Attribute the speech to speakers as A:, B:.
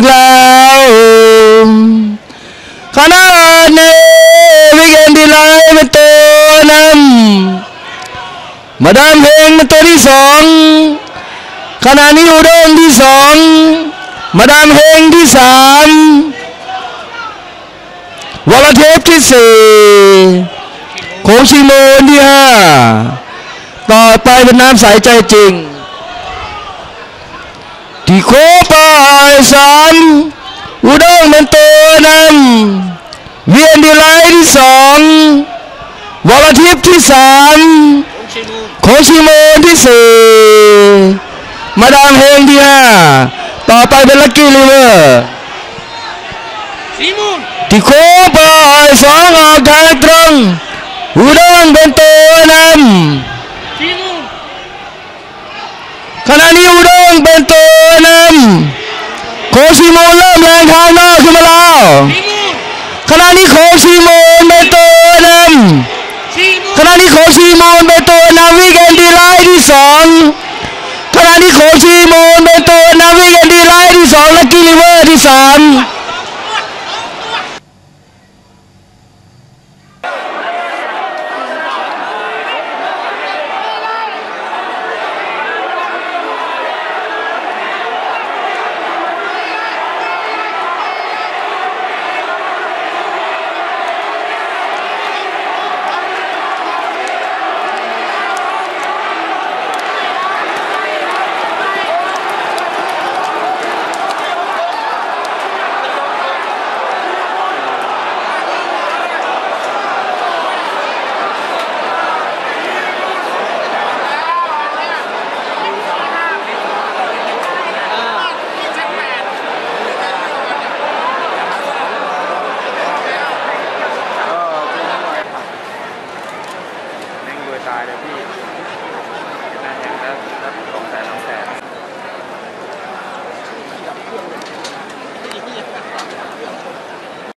A: กเราขณะนี้วิกเอนดีไลน์มป็ตัวนำมาดามเพลงมป็ตัวที่สองขณะนี้อุดมที่สองมาดามเพลงที่สามวลเทพที่สี่โคชิโมนที่ห้าต่อไปเป็นน้ำใสใจจริงที่โคไปซา มอุดมเป็นตัวนำเวียนดีไลท์ที่สองวรทิพย์ที่สามโคชิโมนที่สี่มาดามเฮงที่ห้าต่อไปเป็นลักกี้ลิเวอร์
B: สีมูล
A: ที่โคปอยสองออกทางตรงอุดงเป็นตัวนส
B: ีมูลำ
A: ขณะนี้อุดงเป็นตัวนำ โคชิโมนเริ่มแรงทางนอกขึ้นมาแล้วขณะนี้โคชิโมนเป็นตัวนำขณะนี้โคชิโมนเป็นตัวนำวิกเอนดีไลที่สองขณะนี้โคชิโมนเป็นตัวนำวิกเอนดีไลที่สองและกิลิเวอร์ที่สาม